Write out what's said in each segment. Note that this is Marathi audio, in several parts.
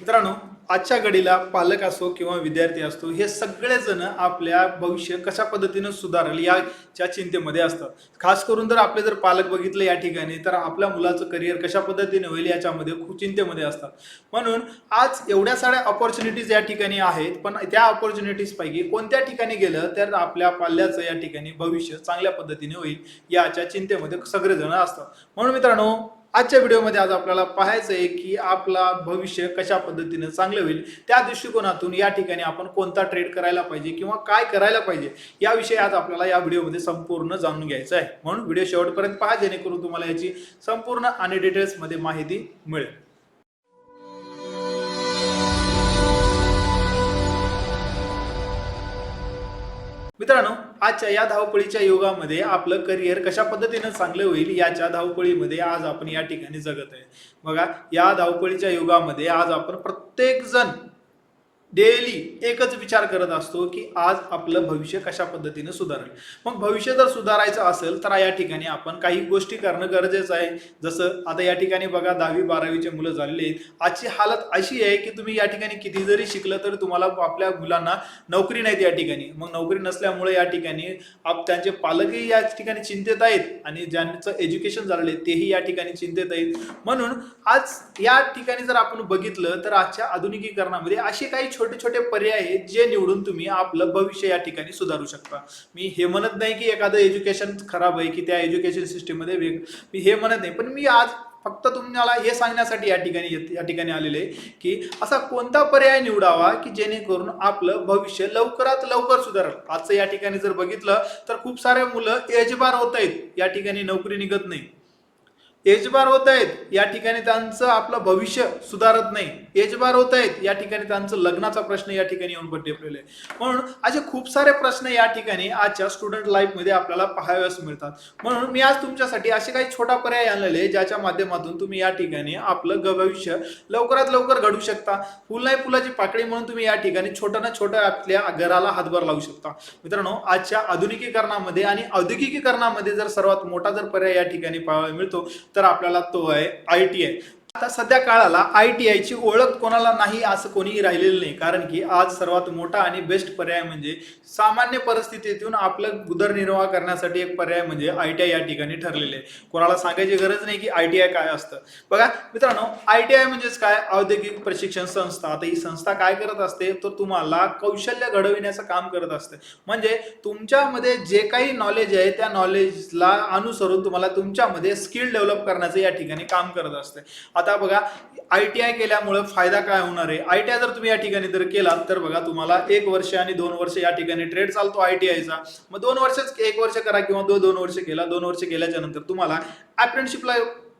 मित्रांनो आजच्या घडीला पालक असो किंवा विद्यार्थी असतो हे सगळेजण आपल्या भविष्य कशा पद्धतीनं सुधारेल याच्या चिंतेमध्ये असतात. खास करून जर आपले जर पालक बघितले या ठिकाणी तर आपल्या मुलाचं करिअर कशा पद्धतीने होईल याच्यामध्ये खूप चिंतेमध्ये असतात. म्हणून आज एवढ्या साऱ्या ऑपॉर्च्युनिटीज या ठिकाणी आहेत पण त्या ऑपॉर्च्युनिटीजपैकी कोणत्या ठिकाणी गेलं तर आपल्या पाल्याचं या ठिकाणी भविष्य चांगल्या पद्धतीने होईल याच्या चिंतेमध्ये सगळेजण असतात. म्हणून मित्रांनो आजच्या व्हिडिओमध्ये आज आपल्याला पाहायचं आहे की आपला भविष्य कशा पद्धतीने चांगलं होईल त्या दृष्टिकोनातून या ठिकाणी आपण कोणता ट्रेड करायला पाहिजे किंवा काय करायला पाहिजे याविषयी आज आपल्याला या व्हिडिओमध्ये संपूर्ण जाणून घ्यायचं आहे. म्हणून व्हिडिओ शेवटपर्यंत पहा जेणेकरून तुम्हाला याची संपूर्ण आणि डिटेल्समध्ये माहिती मिळेल. मित्रांनो आजच्या या धावपळीच्या युगामध्ये आपलं करिअर कशा पद्धतीनं चांगलं होईल याच्या धावपळीमध्ये आज आपण या ठिकाणी जगत आहे. बघा या धावपळीच्या युगामध्ये आज आपण प्रत्येक जण डेली एकच विचार करत असतो की आज आपलं भविष्य कशा पद्धतीने सुधारेल. मग भविष्य जर सुधारायचं असेल तर या ठिकाणी आपण काही गोष्टी करणं गरजेचं आहे. जसं आता या ठिकाणी बघा दहावी बारावीचे मुलं झालेले आहेत. आजची हालत अशी आहे की तुम्ही या ठिकाणी किती जरी शिकलं तर तुम्हाला आपल्या मुलांना नोकरी नाहीत या ठिकाणी. मग नोकरी नसल्यामुळे या ठिकाणी आप त्यांचे पालकही या ठिकाणी चिंतेत आहेत आणि ज्यांचं एज्युकेशन झालेलं आहे तेही या ठिकाणी चिंतेत आहेत. म्हणून आज या ठिकाणी जर आपण बघितलं तर आजच्या आधुनिकीकरणामध्ये असे काही छोटे छोटे पर्याय आहेत जे निवडून तुम्ही आपलं भविष्य या ठिकाणी सुधारू शकता. मी हे म्हणत नाही की एखादं एज्युकेशन खराब आहे की त्या एज्युकेशन सिस्टीममध्ये वेग मी हे म्हणत नाही. पण मी आज फक्त तुम्हाला हे सांगण्यासाठी या ठिकाणी येत- या ठिकाणी आलेले की असा कोणता पर्याय निवडावा की जेणेकरून आपलं भविष्य लवकरात लवकर सुधारेल. आजचं या ठिकाणी जर बघितलं तर खूप सारे मुलं एजबार होत आहेत. या ठिकाणी नोकरी निघत नाही. एजबार होत आहेत या ठिकाणी त्यांचं आपलं भविष्य सुधारत नाही. एजबार होत आहेत या ठिकाणी त्यांचं लग्नाचा प्रश्न या ठिकाणी येऊन पडलेला आहे. म्हणून असे खूप सारे प्रश्न या ठिकाणी आजच्या स्टुडंट लाईफमध्ये आपल्याला पाहाव्यास मिळतात. म्हणून मी आज तुमच्यासाठी असे काही छोटा पर्याय आणलेले ज्याच्या माध्यमातून तुम्ही या ठिकाणी आपलं ग- भविष्य लवकरात लवकर घडू शकता. फुल नाही फुलाची पाकळी म्हणून तुम्ही या ठिकाणी छोट्या ना छोट्या आपल्या घराला हातभार लावू शकता. मित्रांनो आजच्या आधुनिकीकरणामध्ये आणि औद्योगिकीकरणामध्ये जर सर्वात मोठा जर पर्याय या ठिकाणी पाहायला मिळतो तर आपल्याला तो आहे आय टी आय आता सध्या काळाला आय टी आयची ओळख कोणाला नाही असं कोणीही राहिलेलं नाही. कारण की आज सर्वात मोठा आणि बेस्ट पर्याय म्हणजे सामान्य परिस्थितीतून आपलं उदरनिर्वाह करण्यासाठी एक पर्याय म्हणजे आय टी आय या ठिकाणी ठरलेले. आहे कोणाला सांगायची गरज नाही की आय टी आय काय असतं. बघा मित्रांनो आय टी आय म्हणजेच काय? औद्योगिक प्रशिक्षण संस्था. आता ही संस्था काय करत असते? तर तुम्हाला कौशल्य घडविण्याचं काम करत असते. म्हणजे तुमच्यामध्ये जे काही नॉलेज आहे त्या नॉलेजला अनुसरून तुम्हाला तुमच्यामध्ये स्किल डेव्हलप करण्याचं या ठिकाणी काम करत असते. आता बघा आय टी आय केल्यामुळे फायदा काय होणार आहे? आय टी आय जर तुम्ही या ठिकाणी जर केलात तर बघा तुम्हाला एक वर्ष आणि दोन वर्ष या ठिकाणी ट्रेड चालतो आय टी आयचा मग दोन वर्षच एक वर्ष करा किंवा दो दोन वर्ष केला. दोन वर्ष केल्याच्यानंतर तुम्हाला अप्रेंटशिपला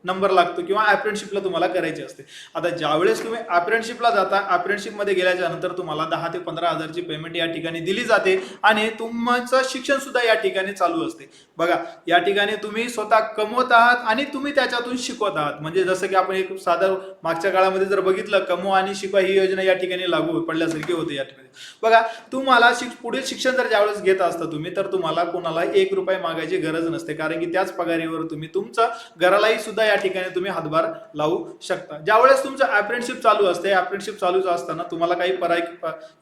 नंबर लागतो किंवा अप्रेंटशिपला तुम्हाला करायची असते. आता ज्यावेळेस तुम्ही अप्रेंटशिपला जाता अप्रेंटशिपमध्ये गेल्याच्यानंतर तुम्हाला दहा ते पंधरा हजारची पेमेंट या ठिकाणी दिली जाते आणि तुमचं शिक्षण सुद्धा या ठिकाणी चालू असते. बघा या ठिकाणी तुम्ही स्वतः कमवत आहात आणि तुम्ही त्याच्यातून शिकवत आहात. म्हणजे जसं की आपण एक साधं मागच्या काळामध्ये जर बघितलं कमवा आणि शिकवा ही योजना या ठिकाणी लागू पडल्यासारखी होते या ठिकाणी. बघा तुम्हाला शिक पुढील शिक्षण जर ज्यावेळेस घेत असता तुम्ही तर तुम्हाला कोणाला एक रुपये मागायची गरज नसते. कारण की त्याच पगारीवर तुम्ही तुमचं घरालाही सुद्धा या ठिकाणी तुम्ही हातभार लावू शकता. ज्यावेळेस तुमचं अप्रेंटशिप चालू असते अप्रेंटशिप चालूच असताना तुम्हाला काही पराय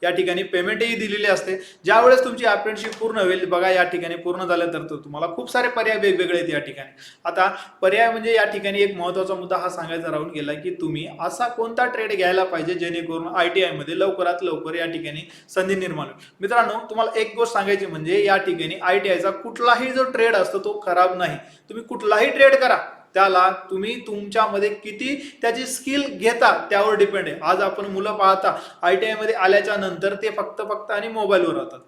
या ठिकाणी पेमेंटही दिलेली असते. ज्यावेळेस तुमची अप्रेंटशिप पूर्ण होईल बघा या ठिकाणी पूर्ण झालं तर तुम्हाला खूप सारे पर्याय वेगवेगळे आहेत या ठिकाणी. आता पर्याय म्हणजे या ठिकाणी एक महत्त्वाचा मुद्दा हा सांगायचा राहून गेला की तुम्ही असा कोणता ट्रेड घ्यायला पाहिजे जेणेकरून आय टी मध्ये लवकरात लवकर या ठिकाणी संधी निर्माण होईल. मित्रांनो तुम्हाला एक गोष्ट सांगायची म्हणजे या ठिकाणी आय टी आयचा कुठलाही जो ट्रेड असतो तो खराब नाही. तुम्ही कुठलाही ट्रेड करा. त्याला तुम्ही तुमच्यामध्ये किती त्याची स्किल घेता त्यावर डिपेंड आहे. आज आपण मुलं पाहता आय टी आयमध्ये आल्याच्यानंतर ते फक्त फक्त आणि मोबाईलवर राहतात.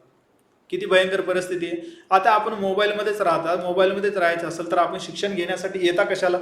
किती भयंकर परिस्थिती आहे. आता आपण मोबाईलमध्येच राहतात मोबाईलमध्येच राहायचं असेल तर आपण शिक्षण घेण्यासाठी येता कशाला?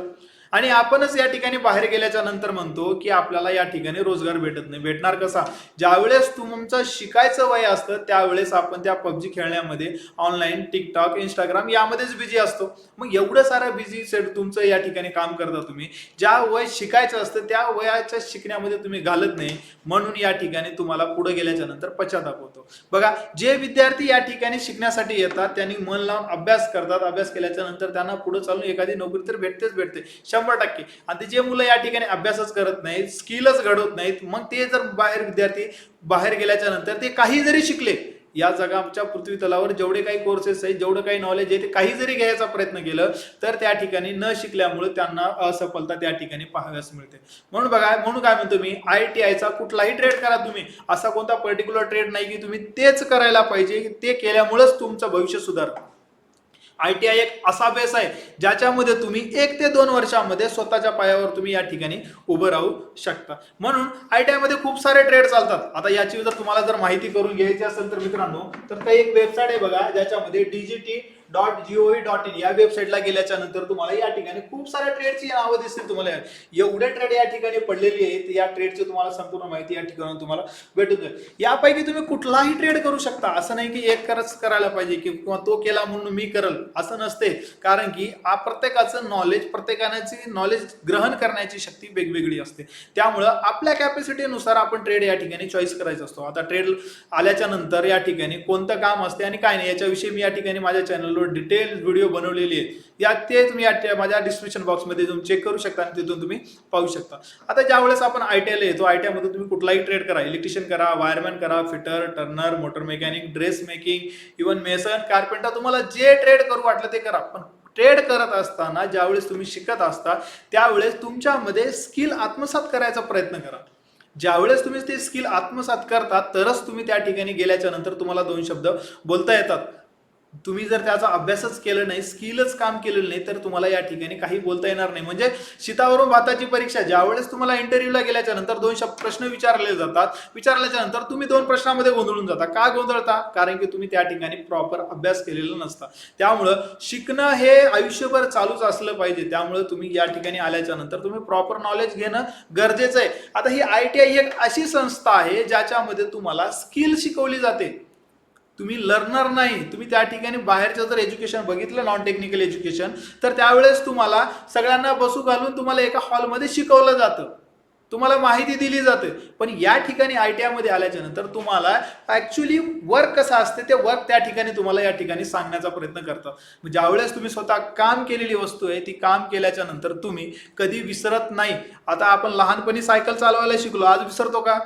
आणि आपणच या ठिकाणी बाहेर गेल्याच्यानंतर म्हणतो की आपल्याला या ठिकाणी रोजगार भेटत नाही. भेटणार कसा? ज्यावेळेस तुमचं शिकायचं वय असतं त्यावेळेस आपण त्या पबजी खेळण्यामध्ये ऑनलाईन टिकटॉक इंस्टाग्राम यामध्येच बिझी असतो. मग एवढं सारं बिझी सेट तुमचं या ठिकाणी काम करता तुम्ही ज्या वय शिकायचं असतं त्या वयाच्या शिकण्यामध्ये तुम्ही घालत नाही म्हणून या ठिकाणी तुम्हाला पुढे गेल्याच्यानंतर पश्चाताप होतो. बघा जे विद्यार्थी या ठिकाणी शिकण्यासाठी येतात त्यांनी मन लावून अभ्यास करतात अभ्यास केल्याच्यानंतर त्यांना पुढे चालून एखादी नोकरी तर भेटतेच भेटते. शंभर टक्के. आणि ते जे मुलं या ठिकाणी अभ्यासच करत नाहीत स्किलच घडवत नाहीत मग ते जर बाहेर विद्यार्थी बाहेर गेल्याच्यानंतर ते काही जरी शिकले या जगाच्या पृथ्वी तलावर जेवढे काही कोर्सेस आहेत जेवढं काही नॉलेज आहे ते काही जरी घ्यायचा प्रयत्न केलं तर त्या ठिकाणी न शिकल्यामुळे त्यांना असफलता त्या ठिकाणी पाहाव्यास मिळते. म्हणून बघा म्हणून काय म्हणतो मी आय टी आयचा कुठलाही ट्रेड करा तुम्ही. असा कोणता पर्टिक्युलर ट्रेड नाही की तुम्ही तेच करायला पाहिजे ते केल्यामुळेच तुमचं भविष्य सुधारतं. आय टी आय एक असा बेस आहे ज्याच्यामध्ये तुम्ही एक ते दोन वर्षामध्ये स्वतःच्या पायावर तुम्ही या ठिकाणी उभं राहू शकता. म्हणून आय टी आयमध्ये खूप सारे ट्रेड चालतात. आता याची जर तुम्हाला जर माहिती करून घ्यायची असेल तर मित्रांनो तर काही एक वेबसाईट आहे बघा ज्याच्यामध्ये DGT dot GOV dot in या वेबसाईटला गेल्याच्यानंतर तुम्हाला या ठिकाणी खूप साऱ्या ट्रेडची नावं दिसतील तुम्हाला. एवढे ट्रेड या ठिकाणी पडलेली आहेत या ट्रेडची तुम्हाला संपूर्ण माहिती या ठिकाणी तुम्हाला भेटून जाईल. यापैकी तुम्ही कुठलाही ट्रेड करू शकता. असं नाही की एक करच करायला पाहिजे की किंवा तो केला म्हणून मी करल असं नसते. कारण की आ- प्रत्येकाचं नॉलेज प्रत्येकाची नॉलेज ग्रहण करण्याची शक्ती वेगवेगळी असते. त्यामुळं आपल्या कॅपॅसिटीनुसार आपण ट्रेड या ठिकाणी चॉईस करायचा असतो. आता ट्रेड आल्याच्यानंतर या ठिकाणी कोणतं काम असते आणि काय नाही याच्याविषयी मी या ठिकाणी माझ्या चॅनल चॅनलवर डिटेल व्हिडिओ बनवलेली आहे या ते तुम्ही माझ्या डिस्क्रिप्शन बॉक्समध्ये जाऊन चेक करू शकता आणि तिथून तुम्ही पाहू शकता. आता ज्या वेळेस आपण आय टी आयला येतो आय टी आयमध्ये तुम्ही कुठलाही ट्रेड करा इलेक्ट्रिशियन करा वायरमॅन करा fitter turner motor mechanic dress making even mason carpenter तुम्हाला जे ट्रेड करू वाटलं ते करा. पण ट्रेड करत असताना ज्यावेळेस तुम्ही शिकत असता त्यावेळेस तुमच्यामध्ये स्किल आत्मसात करायचा प्रयत्न करा. ज्यावेळेस तुम्ही ते स्किल आत्मसात करता तरच तुम्ही त्या ठिकाणी गेल्याच्यानंतर तुम्हाला दोन शब्द बोलता येतात. तुम्ही जर त्याचा अभ्यासच केलं नाही स्किलच काम केलेलं नाही तर तुम्हाला या ठिकाणी काही बोलता येणार नाही. म्हणजे शितावरून भाताची परीक्षा ज्यावेळेस तुम्हाला इंटरव्ह्यूला गेल्याच्यानंतर दोन शब्द प्रश्न विचारले जातात विचारल्याच्या नंतर तुम्ही दोन प्रश्नामध्ये गोंधळून जाता. का गोंधळता? कारण की तुम्ही त्या ठिकाणी प्रॉपर अभ्यास केलेला नसता. त्यामुळं शिकणं हे आयुष्यभर चालूच असलं पाहिजे. त्यामुळे तुम्ही या ठिकाणी आल्याच्यानंतर तुम्ही प्रॉपर नॉलेज घेणं गरजेचं आहे. आता ही आय टी आय ही एक अशी संस्था आहे ज्याच्यामध्ये तुम्हाला स्किल शिकवली जाते. तुम्ही लर्नर नाही तुम्ही त्या ठिकाणी बाहेरचं जर एज्युकेशन बघितलं नॉन टेक्निकल एज्युकेशन तर त्यावेळेस तुम्हाला सगळ्यांना बसू घालून तुम्हाला एका हॉलमध्ये शिकवलं जातं. तुम्हाला माहिती दिली जाते. पण या ठिकाणी आय टी आयमध्ये आल्याच्यानंतर तुम्हाला ॲक्च्युली वर्क कसं असते ते वर्क त्या ठिकाणी तुम्हाला या ठिकाणी सांगण्याचा प्रयत्न करतात ज्यावेळेस तुम्ही स्वतः काम केलेली वस्तू आहे ती काम केल्याच्यानंतर तुम्ही कधी विसरत नाही. आता आपण लहानपणी सायकल चालवायला शिकलो आज विसरतो का?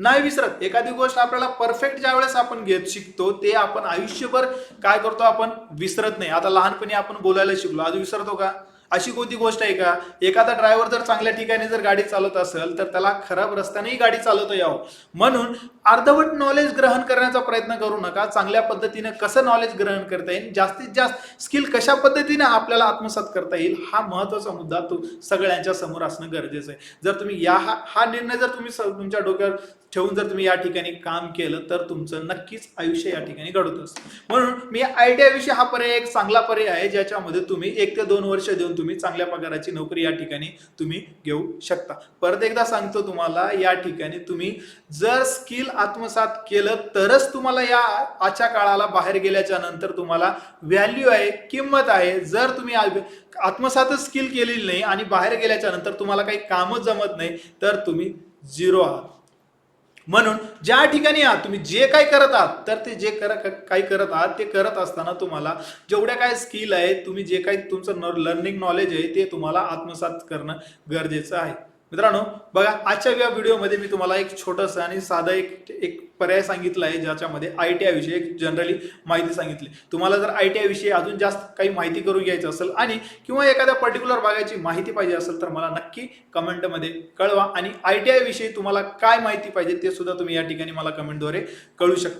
नाही विसरत. एखादी गोष्ट आपल्याला परफेक्ट ज्या वेळेस आपण घेत शिकतो ते आपण आयुष्यभर काय करतो आपण? विसरत नाही. आता लहानपणी आपण बोलायला शिकलो. आज विसरतो का? अशी कोणती गोष्ट आहे का? एखादा ड्रायव्हर जर चांगल्या ठिकाणी जर गाडी चालवत असेल तर त्याला खराब रस्त्यानेही गाडी चालवता यावं. म्हणून अर्धवट नॉलेज ग्रहण करण्याचा प्रयत्न करू नका. चांगल्या पद्धतीने कसं नॉलेज ग्रहण करता येईल जास्तीत जास्त स्किल कशा पद्धतीने आपल्याला आत्मसात करता येईल हा महत्त्वाचा मुद्दा तो सगळ्यांच्या समोर असणं गरजेचं आहे. जर तुम्ही या हा हा निर्णय जर तुम्ही स- तुमच्या डोक्यावर ठेवून जर तुम्ही या ठिकाणी काम केलं तर तुमचं नक्कीच आयुष्य या ठिकाणी घडत असतं. म्हणून मी आय टी विषयी हा पर्याय एक चांगला पर्याय आहे ज्याच्यामध्ये तुम्ही एक ते दोन वर्ष देऊन तुम्ही चांगल्या पगाराची नोकरी या ठिकाणी तुम्ही घेऊ शकता. परत एकदा सांगतो तुम्हाला या ठिकाणी तुम्ही जर स्किल आत्मसात केलं तरच तुम्हाला या आजच्या काळाला बाहेर गेल्याच्यानंतर तुम्हाला व्हॅल्यू आहे किंमत आहे. जर तुम्ही आत्मसातच स्किल केलेली नाही आणि बाहेर गेल्याच्यानंतर तुम्हाला काही कामच जमत नाही तर तुम्ही झिरो आहात. म्हणून ज्या ठिकाणी आहात तुम्ही जे काही करत आहात तर ते जे कर काही करत आहात ते करत असताना तुम्हाला जेवढ्या काय स्किल आहे तुम्ही जे काही तुमचं लर्निंग नॉलेज आहे ते तुम्हाला आत्मसात करणं गरजेचं आहे. मित्रांनो बघा आजच्या या व्हिडिओमध्ये मी तुम्हाला एक छोटंसं आणि साधा एक एक पर्याय सांगितला आहे ज्याच्यामध्ये आय टी आय विषयी एक जनरली माहिती सांगितली. तुम्हाला जर आय टी आय विषयी अजून जास्त काही माहिती करून घ्यायचं असेल आणि किंवा एखाद्या पर्टिक्युलर भागाची माहिती पाहिजे असेल तर मला नक्की कमेंटमध्ये कळवा आणि आय टी आय विषयी तुम्हाला काय माहिती पाहिजे ते सुद्धा तुम्ही या ठिकाणी मला कमेंटद्वारे कळू शकता.